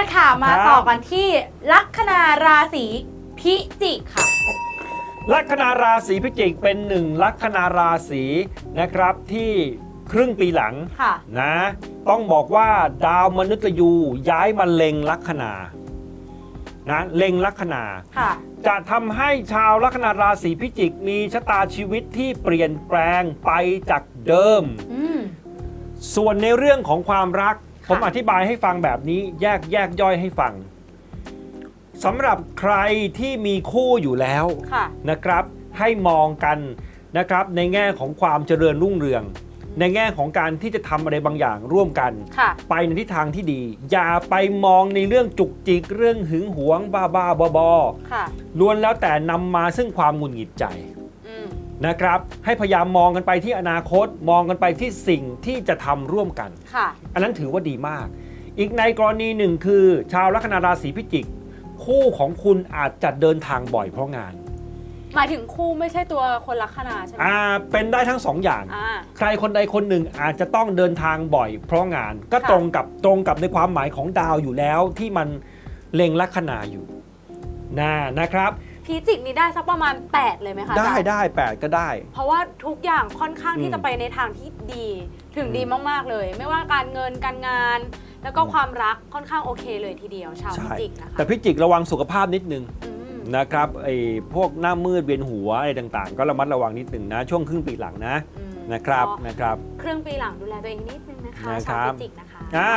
ละค่ะ มาครับต่อกันที่ลัคนาราศีพิจิกค่ะ ลัคนาราศีพิจิกเป็นหนึ่งลัคนาราศีนะครับที่ครึ่งปีหลังค่ะนะ ต้องบอกว่าดาวมนุษย์ยูย้ายมาเล็งลัคนานะเล็งลัคนาค่ะจะทำให้ชาวลัคนาราศีพิจิกมีชะตาชีวิตที่เปลี่ยนแปลงไปจากเดิมอืมส่วนในเรื่องของความรักค่ะ ผมอธิบายให้ฟังแบบนี้แยกแยกย่อยให้ฟังสำหรับใครที่มีคู่อยู่แล้วค่ะนะครับ ให้มองกันนะครับในแง่ของความเจริญรุ่งเรือง ในแง่ของการที่จะทำอะไรบางอย่างร่วมกันค่ะไปในทิศทางที่ดี อย่าไปมองในเรื่องจุกจิก เรื่องหึงหวงบ้าบ้าๆบอบอค่ะๆล้วนแล้วแต่นำมาซึ่งความหงุดหงิดใจอืม นะครับ ให้พยายามมองกันไปที่อนาคต มองกันไปที่สิ่งที่จะทำร่วมกัน ค่ะ อันนั้นถือว่าดีมาก อีกในกรณีหนึ่งคือ ชาวลัคนาราศีพิจิก คู่ของคุณอาจจะเดินทางบ่อยเพราะงาน หมายถึงคู่ไม่ใช่ตัวคนลัคนาใช่ไหมอ่า เป็นได้ทั้งสองอย่าง อ่า ใครคนใดคนหนึ่งอาจจะต้องเดินทางบ่อย เพราะงาน ก็ค่ะ ตรงกับตรงกับในความหมายของดาวอยู่แล้วที่มันเล็งลัคนาอยู่นะนะครับ พิจิกนี่ได้สักประมาณ 8 เลยไหมคะได้อาจารย์ได้แปดก็ได้ เพราะว่าทุกอย่างค่อนข้างอืที่มจะไปในทางที่ดีถึงอืมดีมากๆเลย ไม่ว่าการเงินการงาน แล้วก็ความรักค่อนข้างโอเคเลยทีเดียวชาวพิใช่จิกนะคะแต่พิจิกระวังสุขภาพนิดนึงอืมนะครับไอ้พวกหน้ามืดเวียนหัวอะไรต่างๆ ก็ระมัดระวังนิดหนึ่งนะ ช่วงครึ่งปีหลังนะอืมนะครับก็นะครับ เครื่องปีหลังดูแลตัวเองนิดนึงนะคะนะคชารัวบพิจิกนะคะ อ่า